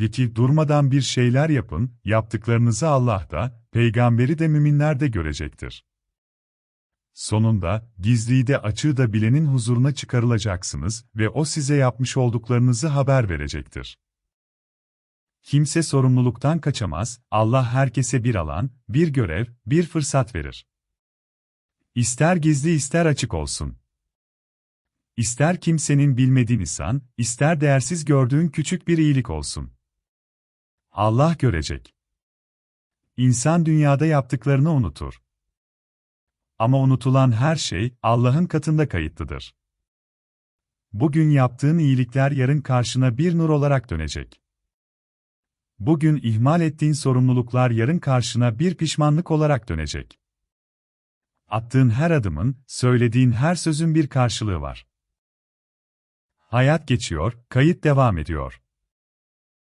De durmadan bir şeyler yapın, yaptıklarınızı Allah da, peygamberi de müminler de görecektir. Sonunda, gizliyi de açığı da bilenin huzuruna çıkarılacaksınız ve o size yapmış olduklarınızı haber verecektir. Kimse sorumluluktan kaçamaz, Allah herkese bir alan, bir görev, bir fırsat verir. İster gizli ister açık olsun. İster kimsenin bilmediğin insan, ister değersiz gördüğün küçük bir iyilik olsun. Allah görecek. İnsan dünyada yaptıklarını unutur. Ama unutulan her şey Allah'ın katında kayıtlıdır. Bugün yaptığın iyilikler yarın karşına bir nur olarak dönecek. Bugün ihmal ettiğin sorumluluklar yarın karşına bir pişmanlık olarak dönecek. Attığın her adımın, söylediğin her sözün bir karşılığı var. Hayat geçiyor, kayıt devam ediyor.